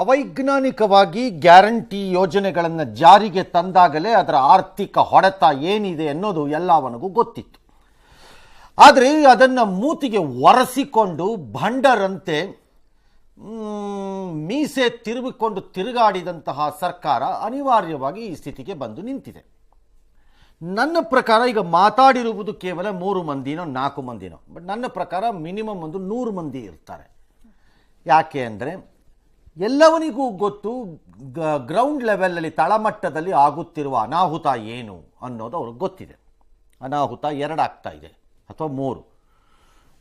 ಅವೈಜ್ಞಾನಿಕವಾಗಿ guarantee ಯೋಜನೆಗಳನ್ನು ಜಾರಿಗೆ ತಂದಾಗಲೇ ಅದರ ಆರ್ಥಿಕ ಹೊಡೆತ ಏನಿದೆ ಅನ್ನೋದು ಎಲ್ಲವನಿಗೂ ಗೊತ್ತಿತ್ತು. ಆದರೆ ಅದನ್ನು ಮೂತಿಗೆ ಒರೆಸಿಕೊಂಡು ಭಂಡರಂತೆ ಮೀಸೆ ತಿರುಗಿಕೊಂಡು ತಿರುಗಾಡಿದಂತಹ ಸರ್ಕಾರ ಅನಿವಾರ್ಯವಾಗಿ ಈ ಸ್ಥಿತಿಗೆ ಬಂದು ನಿಂತಿದೆ. ನನ್ನ ಪ್ರಕಾರ ಈಗ ಮಾತಾಡಿರುವುದು ಕೇವಲ ಮೂರು ಮಂದಿನೋ ನಾಲ್ಕು ಮಂದಿನೋ, ಬಟ್ ನನ್ನ ಪ್ರಕಾರ ಮಿನಿಮಮ್ ಒಂದು ನೂರು ಮಂದಿ ಇರ್ತಾರೆ. ಯಾಕೆ ಅಂದರೆ ಎಲ್ಲವನಿಗೂ ಗೊತ್ತು ಗ್ರೌಂಡ್ ಲೆವೆಲಲ್ಲಿ ತಳಮಟ್ಟದಲ್ಲಿ ಆಗುತ್ತಿರುವ ಅನಾಹುತ ಏನು ಅನ್ನೋದು ಅವ್ರಿಗೆ ಗೊತ್ತಿದೆ. ಅನಾಹುತ ಎರಡಾಗ್ತಾ ಇದೆ, ಅಥವಾ ಮೂರು.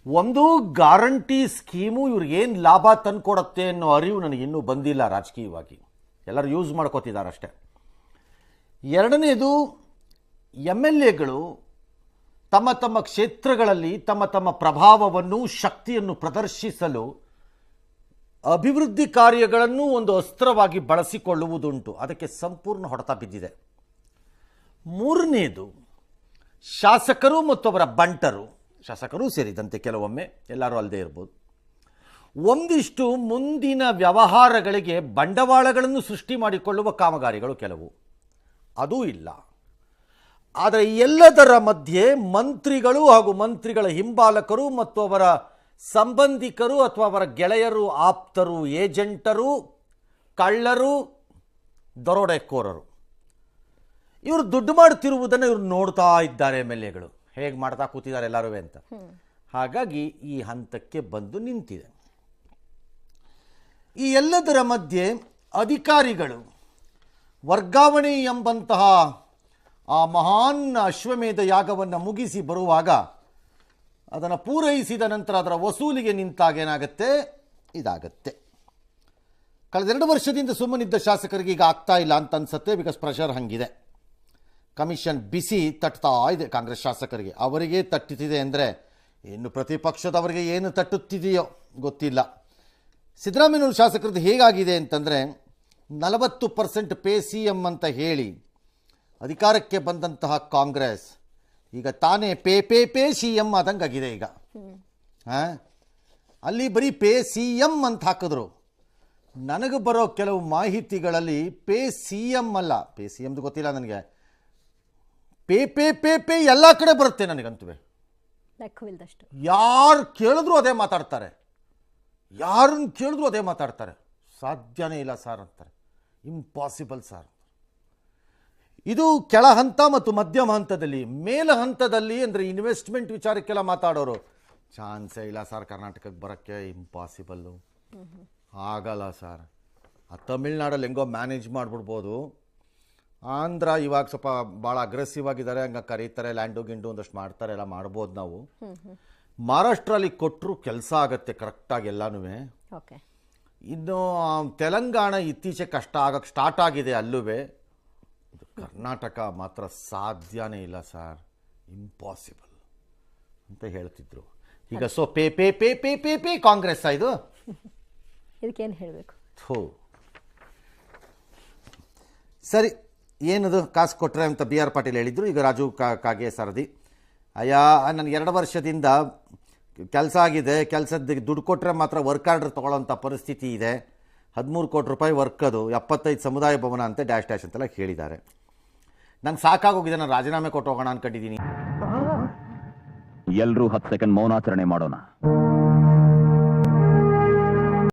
ಒಂದು ಗ್ಯಾರಂಟಿ ಸ್ಕೀಮು ಇವ್ರಿಗೇನು ಲಾಭ ತಂದುಕೊಡತ್ತೆ ಅನ್ನೋ ಅರಿವು ನನಗೆ ಇನ್ನೂ ಬಂದಿಲ್ಲ ರಾಜಕೀಯವಾಗಿ. ಎಲ್ಲರೂ ಯೂಸ್ ಮಾಡ್ಕೋತಿದ್ದಾರೆ ಅಷ್ಟೇ. ಎರಡನೇದು ಎಂ ಎಲ್ ಎಗಳು ತಮ್ಮ ತಮ್ಮ ಕ್ಷೇತ್ರಗಳಲ್ಲಿ ತಮ್ಮ ತಮ್ಮ ಪ್ರಭಾವವನ್ನು, ಶಕ್ತಿಯನ್ನು ಪ್ರದರ್ಶಿಸಲು ಅಭಿವೃದ್ಧಿ ಕಾರ್ಯಗಳನ್ನು ಒಂದು ಅಸ್ತ್ರವಾಗಿ ಬಳಸಿಕೊಳ್ಳುವುದುಂಟು. ಅದಕ್ಕೆ ಸಂಪೂರ್ಣ ಹೊಡೆತ ಬಿದ್ದಿದೆ. ಮೂರನೇದು, ಶಾಸಕರು ಮತ್ತು ಅವರ ಬಂಟರು, ಶಾಸಕರೂ ಸೇರಿದಂತೆ ಕೆಲವೊಮ್ಮೆ, ಎಲ್ಲರೂ ಅಲ್ಲದೆ ಇರ್ಬೋದು, ಒಂದಿಷ್ಟು ಮುಂದಿನ ವ್ಯವಹಾರಗಳಿಗೆ ಬಂಡವಾಳಗಳನ್ನು ಸೃಷ್ಟಿ ಮಾಡಿಕೊಳ್ಳುವ ಕಾಮಗಾರಿಗಳು ಕೆಲವು. ಅದೂ ಇಲ್ಲ. ಆದರೆ ಎಲ್ಲದರ ಮಧ್ಯೆ ಮಂತ್ರಿಗಳು ಹಾಗೂ ಮಂತ್ರಿಗಳ ಹಿಂಬಾಲಕರು ಮತ್ತು ಅವರ ಸಂಬಂಧಿಕರು ಅಥವಾ ಅವರ ಗೆಳೆಯರು, ಆಪ್ತರು, ಏಜೆಂಟರು, ಕಳ್ಳರು, ದರೋಡೆಕೋರರು. ಇವರು ದುಡ್ಡು ಮಾಡುತ್ತಿರುವುದನ್ನು ಇವರು ನೋಡ್ತಾ ಇದ್ದಾರೆ ಎಂ ಎಲ್ ಎಗಳು. ಹೇಗೆ ಮಾಡ್ತಾ ಕೂತಿದ್ದಾರೆ ಎಲ್ಲರೂ ಅಂತ. ಹಾಗಾಗಿ ಈ ಹಂತಕ್ಕೆ ಬಂದು ನಿಂತಿದೆ. ಈ ಎಲ್ಲದರ ಮಧ್ಯೆ ಅಧಿಕಾರಿಗಳು ವರ್ಗಾವಣೆ ಎಂಬಂತಹ ಆ ಮಹಾನ್ ಅಶ್ವಮೇಧ ಯಾಗವನ್ನು ಮುಗಿಸಿ ಬರುವಾಗ ಅದನ್ನು ಪೂರೈಸಿದ ನಂತರ ಅದರ ವಸೂಲಿಗೆ ನಿಂತಾಗ ಏನಾಗುತ್ತೆ? ಇದಾಗತ್ತೆ. ಕಳೆದ ಎರಡು ವರ್ಷದಿಂದ ಸುಮ್ಮನಿದ್ದ ಶಾಸಕರಿಗೆ ಈಗ ಆಗ್ತಾ ಇಲ್ಲ ಅಂತ ಅನ್ಸುತ್ತೆ ಬಿಕಾಸ್ ಪ್ರೆಷರ್ ಹಂಗಿದೆ. ಕಮಿಷನ್ ಬಿಸಿ ತಟ್ತಾ ಇದೆ ಕಾಂಗ್ರೆಸ್ ಶಾಸಕರಿಗೆ. ಅವರಿಗೆ ತಟ್ಟುತ್ತಿದೆ ಅಂದರೆ, ಇನ್ನು ಪ್ರತಿಪಕ್ಷದವರಿಗೆ ಏನು ತಟ್ಟುತ್ತಿದೆಯೋ ಗೊತ್ತಿಲ್ಲ. ಸಿದ್ದರಾಮಯ್ಯನವರು ಶಾಸಕರದ್ದು ಹೇಗಾಗಿದೆ ಅಂತಂದರೆ, ನಲವತ್ತು ಪರ್ಸೆಂಟ್ ಪೇ ಸಿ ಎಂ ಅಂತ ಹೇಳಿ ಅಧಿಕಾರಕ್ಕೆ ಬಂದಂತಹ ಕಾಂಗ್ರೆಸ್ ಈಗ ತಾನೇ pay pay pay C M ಆದಂಗಾಗಿದೆ ಈಗ. ಹಾಂ ಅಲ್ಲಿ ಬರೀ ಪೇ ಸಿ ಎಂ ಅಂತ ಹಾಕಿದ್ರು. ನನಗೆ ಬರೋ ಕೆಲವು ಮಾಹಿತಿಗಳಲ್ಲಿ ಪೇ ಸಿ ಎಂ ಅಲ್ಲ. ಪೇ ಸಿ ಎಮ್ದು ಗೊತ್ತಿಲ್ಲ ನನಗೆ. ಪೇ ಪೇ ಪೇ ಪೇ ಎಲ್ಲ ಕಡೆ ಬರುತ್ತೆ ನನಗಂತೂ. ಯಾರು ಕೇಳಿದ್ರು ಅದೇ ಮಾತಾಡ್ತಾರೆ. ಯಾರನ್ನು ಕೇಳಿದ್ರು ಅದೇ ಮಾತಾಡ್ತಾರೆ. ಸಾಧ್ಯನೇ ಇಲ್ಲ ಸರ್ ಅಂತಾರೆ. Impossible sir. ಇದು ಕೆಳ ಹಂತ ಮತ್ತು ಮಧ್ಯಮ ಹಂತದಲ್ಲಿ. ಮೇಲ ಹಂತದಲ್ಲಿ ಅಂದರೆ ಇನ್ವೆಸ್ಟ್ಮೆಂಟ್ ವಿಚಾರಕ್ಕೆಲ್ಲ ಮಾತಾಡೋರು. ಚಾನ್ಸೇ ಇಲ್ಲ ಸರ್ ಕರ್ನಾಟಕಕ್ಕೆ ಬರೋಕ್ಕೆ ಇಂಪಾಸಿಬಲ್ಲು ಆಗಲ್ಲ ಸರ್. ಆ ತಮಿಳ್ನಾಡಲ್ಲಿ ಹೆಂಗೋ ಮ್ಯಾನೇಜ್ ಮಾಡಿಬಿಡ್ಬೋದು. ಆಂಧ್ರ ಇವಾಗ ಸ್ವಲ್ಪ ಭಾಳ ಅಗ್ರೆಸಿವ್ ಆಗಿದ್ದಾರೆ ಹಂಗೆ ಕರೀತಾರೆ ಲ್ಯಾಂಡು ಗಿಂಡು ಒಂದಷ್ಟು ಮಾಡ್ತಾರೆ ಎಲ್ಲ ಮಾಡ್ಬೋದು ನಾವು. ಮಹಾರಾಷ್ಟ್ರಲ್ಲಿ ಕೊಟ್ಟರು ಕೆಲಸ ಆಗುತ್ತೆ ಕರೆಕ್ಟಾಗಿ ಎಲ್ಲನೂ. ಇನ್ನು ತೆಲಂಗಾಣ ಇತ್ತೀಚೆಗೆ ಕಷ್ಟ ಆಗಕ್ಕೆ ಸ್ಟಾರ್ಟ್ ಆಗಿದೆ ಅಲ್ಲೂ. ಕರ್ನಾಟಕ ಮಾತ್ರ ಸಾಧ್ಯನೇ ಇಲ್ಲ ಸರ್. ಇಂಪಾಸಿಬಲ್ ಅಂತ ಹೇಳ್ತಿದ್ರು. ಈಗ so pay pay pay pay pay pay Congress ಇದು? ಇದಕ್ಕೇನು ಹೇಳಬೇಕು? ಥೂ. ಸರಿ ಏನದು ಕಾಸು ಕೊಟ್ಟರೆ ಅಂತ ಬಿ ಆರ್ ಪಾಟೀಲ್ ಹೇಳಿದ್ರು. ಈಗ ರಾಜು ಕಾ ಕಾಗೆ ಸರದಿ. ಅಯ್ಯ ನನಗೆ ಎರಡು ವರ್ಷದಿಂದ ಕೆಲಸ ಆಗಿದೆ. ಕೆಲಸದ ದುಡ್ಡು ಕೊಟ್ಟರೆ ಮಾತ್ರ ವರ್ಕ್ ಆರ್ಡ್ರ್ ತೊಗೊಳ್ಳೋಂಥ ಪರಿಸ್ಥಿತಿ ಇದೆ. ಹದಿಮೂರು ಕೋಟಿ ರೂಪಾಯಿ ವರ್ಕ್ ಅದು. ಎಪ್ಪತ್ತೈದು ಸಮುದಾಯ ಭವನ ಅಂತ ಡ್ಯಾಶ್ ಡ್ಯಾಶ್ ಅಂತೆಲ್ಲ ಹೇಳಿದ್ದಾರೆ. ನಂಗೆ ಸಾಕಾಗೋಗಿದೆ ನಾನು ರಾಜೀನಾಮೆ ಕೊಟ್ಟು ಹೋಗೋಣ ಅನ್ಕೊಂಡಿದ್ದೀನಿ ಎಲ್ಲರೂ ಹತ್ತು ಸೆಕೆಂಡ್ ಮೌನಾಚರಣೆ ಮಾಡೋಣ.